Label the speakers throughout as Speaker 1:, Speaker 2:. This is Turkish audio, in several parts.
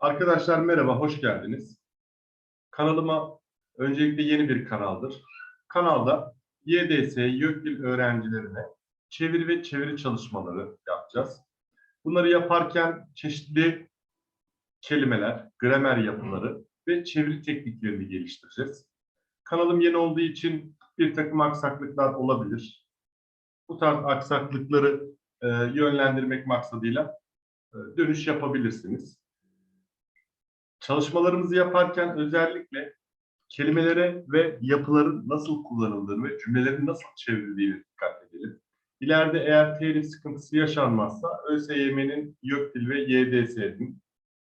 Speaker 1: Arkadaşlar merhaba, hoş geldiniz. Kanalıma öncelikle yeni bir kanaldır. Kanalda YDS, YÖKDİL öğrencilerine çeviri ve çeviri çalışmaları yapacağız. Bunları yaparken çeşitli kelimeler, gramer yapıları ve çeviri tekniklerini geliştireceğiz. Kanalım yeni olduğu için bir takım aksaklıklar olabilir. Bu tarz aksaklıkları e, yönlendirmek maksadıyla e, dönüş yapabilirsiniz. Çalışmalarımızı yaparken özellikle kelimelere ve yapıların nasıl kullanıldığını ve cümlelerin nasıl çevrildiğini dikkat edelim. İleride eğer telif sıkıntısı yaşanmazsa ÖSYM'nin YÖKDİL ve YDS'nin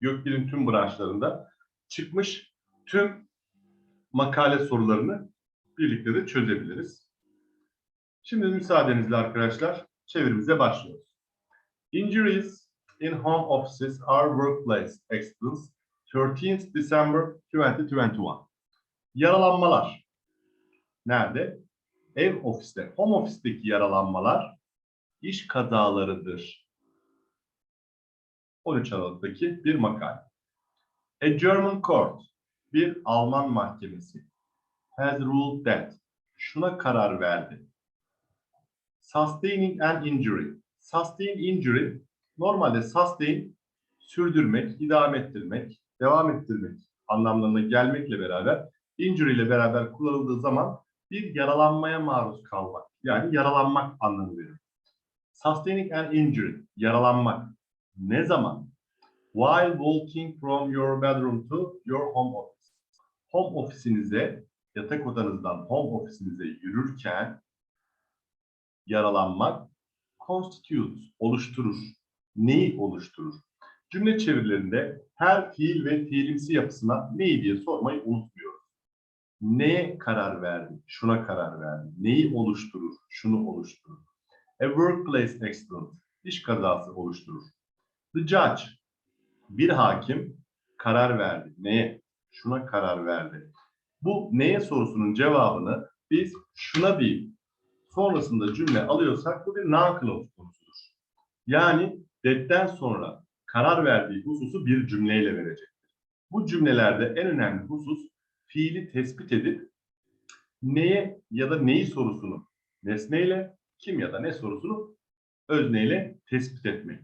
Speaker 1: YÖKDİL'in tüm branşlarında çıkmış tüm makale sorularını birlikte de çözebiliriz. Şimdi müsaadenizle arkadaşlar çevirimize başlıyoruz. Injuries in home offices are workplace accidents 13th December 2021. Yaralanmalar. Nerede? Ev ofiste, home ofisteki yaralanmalar iş kazalarıdır. 13 Aralık'taki bir makale. A German court, bir Alman mahkemesi, has ruled that, şuna karar verdi. Sustaining an injury. Sustain injury, normalde sustain sürdürmek, idame ettirmek, devam ettirmek anlamlarına gelmekle beraber injury ile beraber kullanıldığı zaman bir yaralanmaya maruz kalmak. Yani yaralanmak anlamı veriyor. Sustaining an injury, yaralanmak. Ne zaman? While walking from your bedroom to your home office. Home ofisinize, yatak odanızdan home ofisinize yürürken yaralanmak constitutes, oluşturur. Neyi oluşturur? Cümle çevirilerinde her fiil ve fiilimsi yapısına neyi diye sormayı unutmuyoruz. Neye karar verdi? Şuna karar verdi. Neyi oluşturur? Şunu oluşturur. A workplace accident. İş kazası oluşturur. The judge. Bir hakim karar verdi. Neye? Şuna karar verdi. Bu neye sorusunun cevabını biz şuna değil, sonrasında cümle alıyorsak bu bir non-clause konusudur. Yani that'ten sonra karar verdiği hususu bir cümleyle verecektir. Bu cümlelerde en önemli husus fiili tespit edip neye ya da neyi sorusunu nesneyle, kim ya da ne sorusunu özneyle tespit etmek.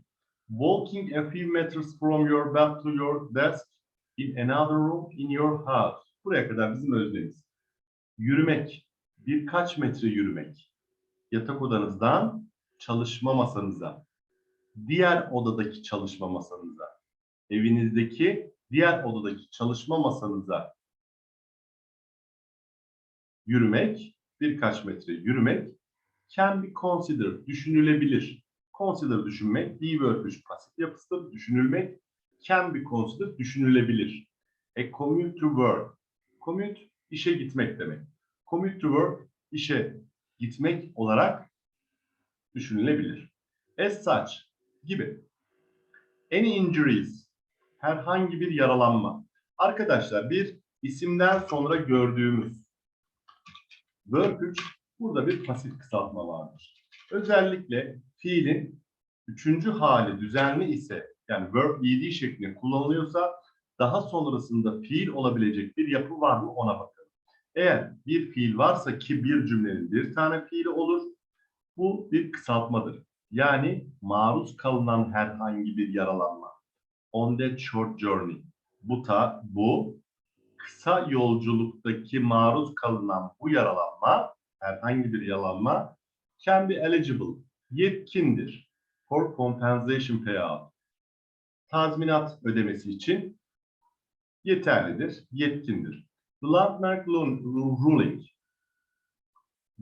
Speaker 1: Walking a few meters from your bed to your desk in another room in your house. Buraya kadar bizim öznemiz. Yürümek, birkaç metre yürümek. Yatak odanızdan çalışma masanıza diğer odadaki çalışma masanıza, evinizdeki diğer odadaki çalışma masanıza yürümek, birkaç metre yürümek can be considered, düşünülebilir. Consider düşünmek, be verb pasif yapısıdır. Düşünülmek, can be considered, düşünülebilir. A commute to work. Commute, işe gitmek demek. Commute to work, işe gitmek olarak düşünülebilir. As such, gibi. Any injuries, herhangi bir yaralanma. Arkadaşlar bir isimden sonra gördüğümüz verb 3 burada bir pasif kısaltma vardır. Özellikle fiilin üçüncü hali düzenli ise yani verb ed şeklinde kullanılıyorsa daha sonrasında fiil olabilecek bir yapı var mı ona bakalım. Eğer bir fiil varsa ki bir cümlenin bir tane fiili olur. Bu bir kısaltmadır. Yani maruz kalınan herhangi bir yaralanma. On that short journey. Bu ta, bu kısa yolculuktaki maruz kalınan bu yaralanma, herhangi bir yaralanma can be eligible, yetkindir. For compensation payout. Tazminat ödemesi için yeterlidir, yetkindir. The landmark ruling.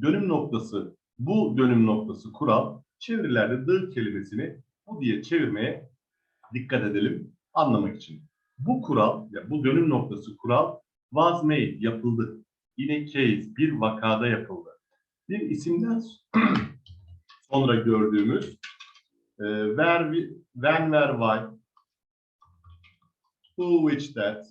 Speaker 1: Dönüm noktası, bu dönüm noktası kural çevirilerde the kelimesini bu diye çevirmeye dikkat edelim anlamak için. Bu kural, ya bu dönüm noktası kural was made, yapıldı. In a case, bir vakada yapıldı. Bir isimden sonra gördüğümüz e, where, when, where, why, who, which, that.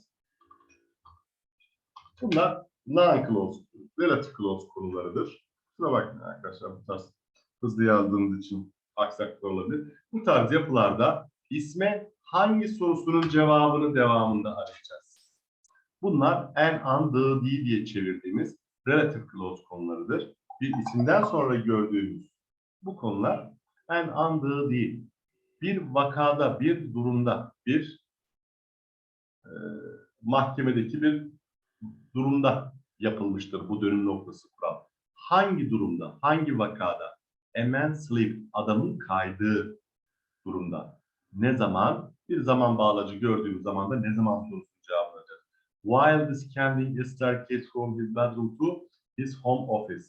Speaker 1: Bunlar non-clause, relative clause konularıdır. Şuna bakın arkadaşlar bu tarz hızlı yazdığımız için aksaklık olabilir. Bu tarz yapılarda isme hangi sorusunun cevabını devamında arayacağız. Bunlar en an the di diye çevirdiğimiz relative clause konularıdır. Bir isimden sonra gördüğümüz bu konular en an the değil. Bir vakada, bir durumda, bir e, mahkemedeki bir durumda yapılmıştır bu dönüm noktası kural. Hangi durumda, hangi vakada? Sleep, adamın kaydığı durumda. Ne zaman? Bir zaman bağlacı gördüğümüz zaman da ne zaman sorusunun cevabını arayacağız. While descending a staircase from his bedroom to his home office.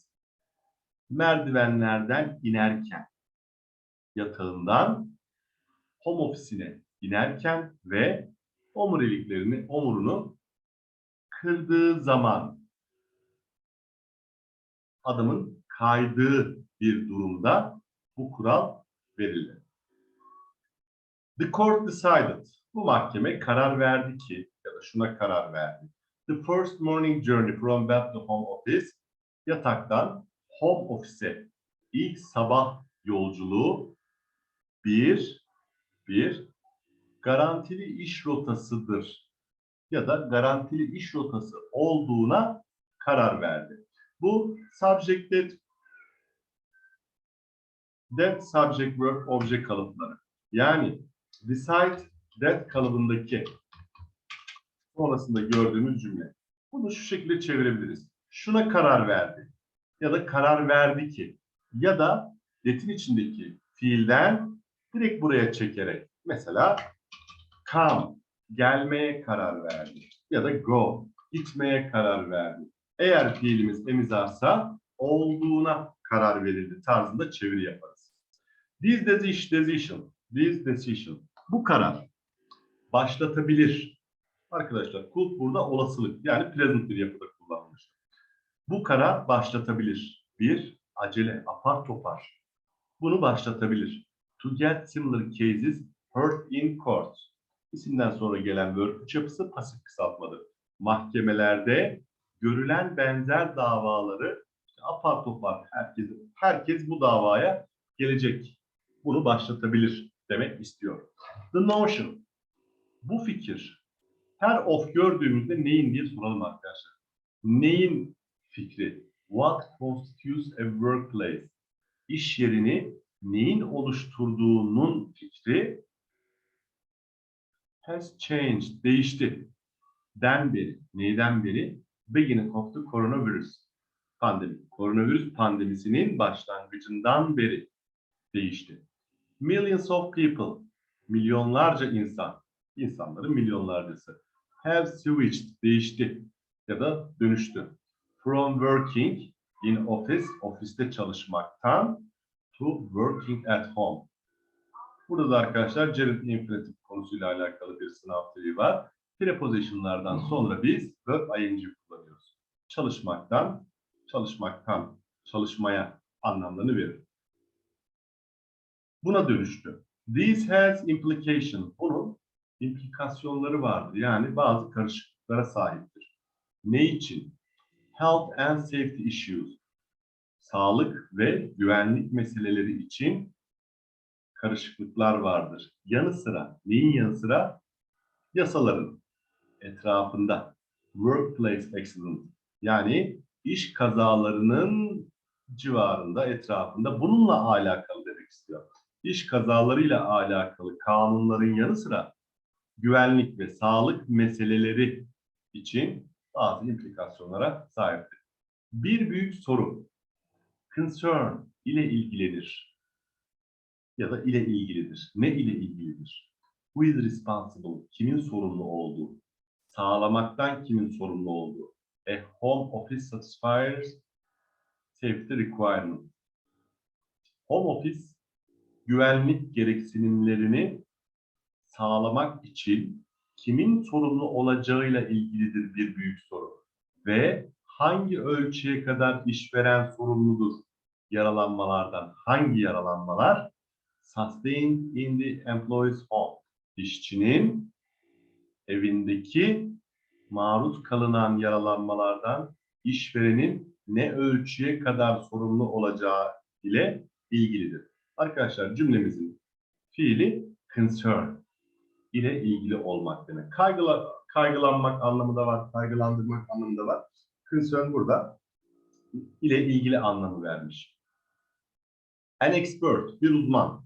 Speaker 1: Merdivenlerden inerken, yatağından home ofisine inerken ve omuriliklerini, omurunu kırdığı zaman adamın kaydığı bir durumda bu kural verilir. The court decided. Bu mahkeme karar verdi ki ya da şuna karar verdi. The first morning journey from bed to home office yataktan home office'e ilk sabah yolculuğu bir bir garantili iş rotasıdır ya da garantili iş rotası olduğuna karar verdi. Bu subjected that subject verb object kalıpları. Yani decide that kalıbındaki sonrasında gördüğümüz cümle. Bunu şu şekilde çevirebiliriz. Şuna karar verdi ya da karar verdi ki ya da that'in içindeki fiilden direkt buraya çekerek mesela come gelmeye karar verdi ya da go gitmeye karar verdi. Eğer fiilimiz emizarsa olduğuna karar verildi tarzında çeviri yaparız. This decision, this decision, bu karar başlatabilir. Arkadaşlar could burada olasılık yani present bir yapıda kullanılmış. Bu karar başlatabilir. Bir, acele, apar topar. Bunu başlatabilir. To get similar cases heard in court. İsimden sonra gelen verb üç yapısı pasif kısaltmadır. Mahkemelerde görülen benzer davaları işte apar topar herkes, herkes bu davaya gelecek. Bunu başlatabilir demek istiyor. The notion. Bu fikir. Her of gördüğümüzde neyin diye soralım arkadaşlar. Neyin fikri? What constitutes a workplace? İş yerini neyin oluşturduğunun fikri has changed, değişti. Den beri, neyden beri? Beginning of the coronavirus pandemi. Koronavirüs pandemisinin başlangıcından beri değişti. Millions of people, milyonlarca insan, insanların milyonlarcası have switched, değişti ya da dönüştü. From working in office, ofiste çalışmaktan to working at home. Burada da arkadaşlar gerund infinitive konusuyla alakalı bir sınav türü var. Preposition'lardan sonra biz verb ing kullanıyoruz. Çalışmaktan, çalışmaktan, çalışmaya anlamlarını verir. Buna dönüştü. This has implication. Bunun implikasyonları vardır. Yani bazı karışıklıklara sahiptir. Ne için? Health and safety issues. Sağlık ve güvenlik meseleleri için karışıklıklar vardır. Yanı sıra, neyin yanı sıra? Yasaların etrafında. Workplace accident. Yani iş kazalarının civarında, etrafında bununla alakalı demek istiyor. İş kazalarıyla alakalı kanunların yanı sıra güvenlik ve sağlık meseleleri için bazı implikasyonlara sahiptir. Bir büyük soru, concern ile ilgilenir ya da ile ilgilidir. Ne ile ilgilidir? Who is responsible? Kimin sorumlu olduğu? Sağlamaktan kimin sorumlu olduğu? A home office satisfies safety requirement. Home office güvenlik gereksinimlerini sağlamak için kimin sorumlu olacağıyla ilgilidir bir büyük soru. Ve hangi ölçüye kadar işveren sorumludur yaralanmalardan? Hangi yaralanmalar? Sustained in the employee's home. İşçinin evindeki maruz kalınan yaralanmalardan işverenin ne ölçüye kadar sorumlu olacağı ile ilgilidir. Arkadaşlar cümlemizin fiili concern. ile ilgili olmak demek. Kaygıla, kaygılanmak anlamı da var, kaygılandırmak anlamı da var. Concern burada ile ilgili anlamı vermiş. An expert, bir uzman.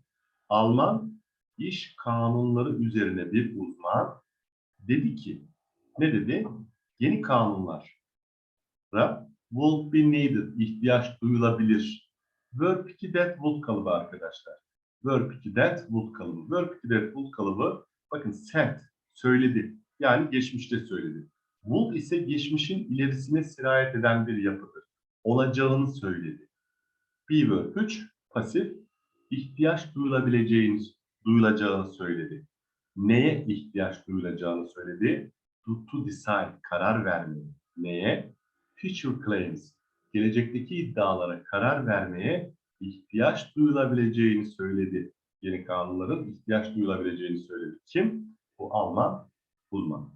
Speaker 1: Alman iş kanunları üzerine bir uzman dedi ki, ne dedi? Yeni kanunlara will be needed, ihtiyaç duyulabilir. Verb 2 that would kalıbı arkadaşlar. Verb 2 that would kalıbı. Verb 2 that would kalıbı bakın said, söyledi. Yani geçmişte söyledi. Would ise geçmişin ilerisine sirayet eden bir yapıdır. Olacağını söyledi. Be verb 3 pasif ihtiyaç duyulabileceğini duyulacağını söyledi. Neye ihtiyaç duyulacağını söyledi? To, to decide, karar vermeye. Neye? Future claims, gelecekteki iddialara karar vermeye ihtiyaç duyulabileceğini söyledi. Yeni kanunların ihtiyaç duyulabileceğini söyledi. Kim? Bu Alman uzman.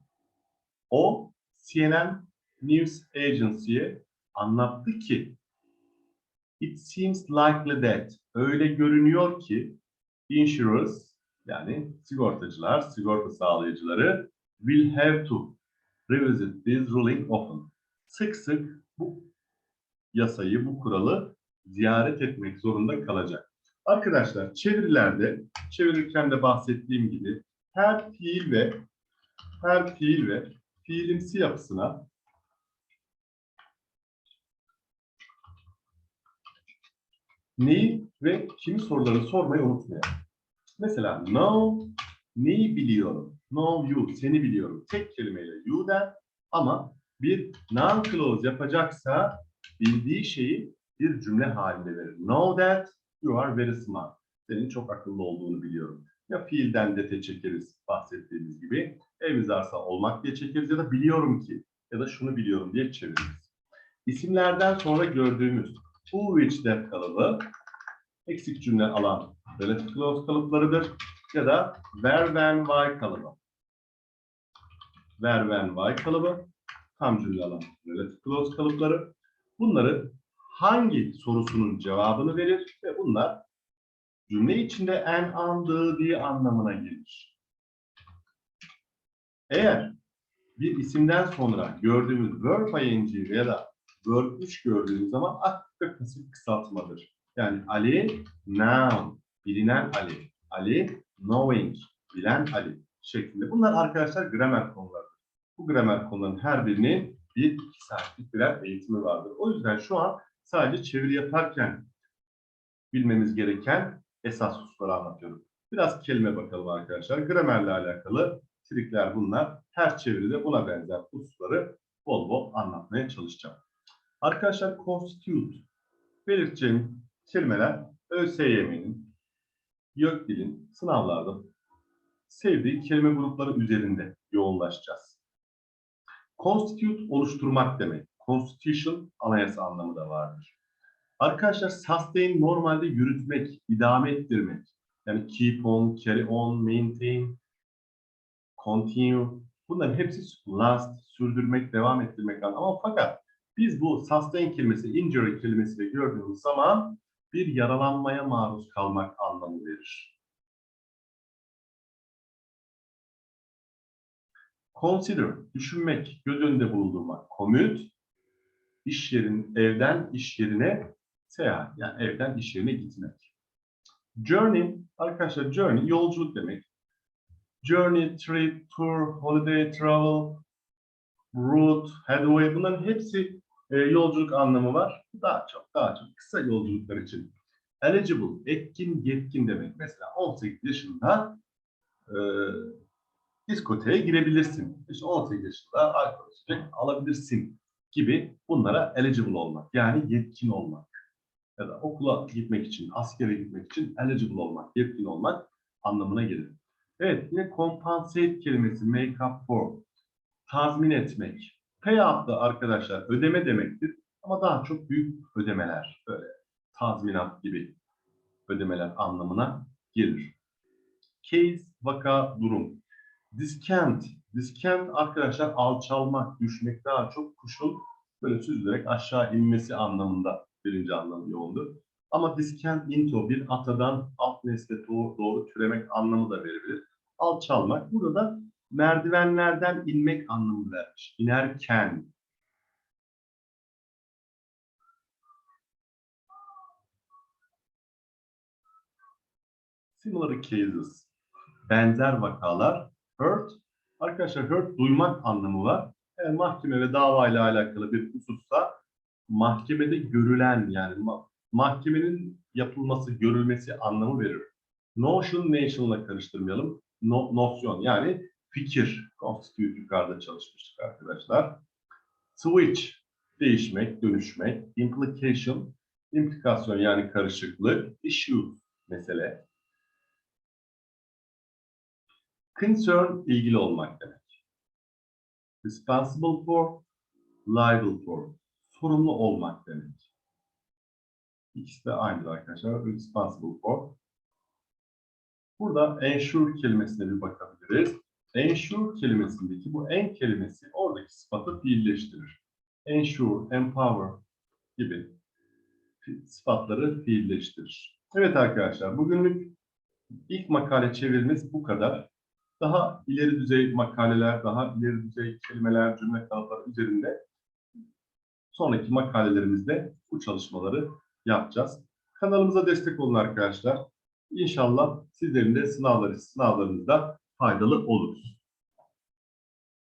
Speaker 1: O CNN News Agency'ye anlattı ki It seems likely that öyle görünüyor ki insurers yani sigortacılar, sigorta sağlayıcıları will have to revisit this ruling often. Sık sık yasayı, bu kuralı ziyaret etmek zorunda kalacak. Arkadaşlar çevirilerde, çevirirken de bahsettiğim gibi her fiil ve her fiil ve fiilimsi yapısına neyi ve kimi sorularını sormayı unutmayalım. Mesela know, neyi biliyorum? Know you, seni biliyorum. Tek kelimeyle you der ama bir noun clause yapacaksa bildiği şeyi bir cümle halinde verir. Know that you are very smart. Senin çok akıllı olduğunu biliyorum. Ya fiilden de çekeriz bahsettiğimiz gibi. Evimiz arsa olmak diye çekeriz ya da biliyorum ki ya da şunu biliyorum diye çeviririz. İsimlerden sonra gördüğümüz who, which, that kalıbı eksik cümle alan relative clause kalıplarıdır ya da where, when, why kalıbı. Where, when, why kalıbı tam cümle alan relative clause kalıpları. Bunları hangi sorusunun cevabını verir ve bunlar cümle içinde en andığı diye anlamına gelir. Eğer bir isimden sonra gördüğümüz verb ing ya da verb 3 gördüğümüz zaman aktif ve pasif kısaltmadır. Yani Ali, noun, bilinen Ali. Ali, knowing, bilen Ali şeklinde. Bunlar arkadaşlar gramer konularıdır. Bu gramer konuların her birinin bir iki saatlik birer eğitimi vardır. O yüzden şu an sadece çeviri yaparken bilmemiz gereken esas hususları anlatıyorum. Biraz kelime bakalım arkadaşlar. Gramerle alakalı trikler bunlar. Her çeviride buna benzer hususları bol bol anlatmaya çalışacağım. Arkadaşlar constitute belirteceğim kelimeler ÖSYM'nin, YÖKDİL'in sınavlarda sevdiği kelime grupları üzerinde yoğunlaşacağız. Constitute oluşturmak demek. Constitution anayasa anlamı da vardır. Arkadaşlar sustain normalde yürütmek, idame ettirmek. Yani keep on, carry on, maintain, continue. Bunların hepsi last, sürdürmek, devam ettirmek anlamı. Fakat biz bu sustain kelimesi, injury kelimesiyle gördüğümüz zaman bir yaralanmaya maruz kalmak anlamı verir. Consider, düşünmek, göz önünde bulundurmak. Commute, iş yerin, evden iş yerine seyahat. Yani evden iş yerine gitmek. Journey, arkadaşlar journey yolculuk demek. Journey, trip, tour, holiday, travel, route, headway bunların hepsi e, yolculuk anlamı var. Daha çok, daha çok kısa yolculuklar için. Eligible, etkin, yetkin demek. Mesela 18 yaşında e, diskoteye girebilirsin. İşte 18 yaşında alkol içecek alabilirsin gibi bunlara eligible olmak. Yani yetkin olmak. Ya da okula gitmek için, askere gitmek için eligible olmak, yetkin olmak anlamına gelir. Evet, yine compensate kelimesi make up for, tazmin etmek. Payout da arkadaşlar ödeme demektir. Ama daha çok büyük ödemeler, böyle tazminat gibi ödemeler anlamına gelir. Case, vaka, durum. Discount. Discount arkadaşlar alçalmak, düşmek daha çok kuşun böyle süzülerek aşağı inmesi anlamında birinci anlamı yoğundur. Ama discount into bir atadan alt nesle doğru, doğru türemek anlamı da verebilir. alçalmak. Burada da merdivenlerden inmek anlamı vermiş. İnerken. Similar cases. Benzer vakalar. Hurt. Arkadaşlar hurt duymak anlamı var. Eğer mahkeme ve dava ile alakalı bir husussa mahkemede görülen yani ma- mahkemenin yapılması, görülmesi anlamı verir. Notion, nation'la karıştırmayalım. No, nosyon yani fikir. Constitute yukarıda çalışmıştık arkadaşlar. Switch, değişmek, dönüşmek. Implication, implikasyon yani karışıklık. Issue, mesele. Concern, ilgili olmak demek. Responsible for, liable for, sorumlu olmak demek. İkisi de aynıdır arkadaşlar. Responsible for. Burada ensure kelimesine bir bakabiliriz. Ensure kelimesindeki bu en kelimesi oradaki sıfatı fiilleştirir. Ensure, empower gibi sıfatları fiilleştirir. Evet arkadaşlar bugünlük ilk makale çevirimiz bu kadar. Daha ileri düzey makaleler, daha ileri düzey kelimeler, cümle kalıpları üzerinde sonraki makalelerimizde bu çalışmaları yapacağız. Kanalımıza destek olun arkadaşlar. İnşallah sizlerin de sınavları, sınavlarınızda faydalı oluruz.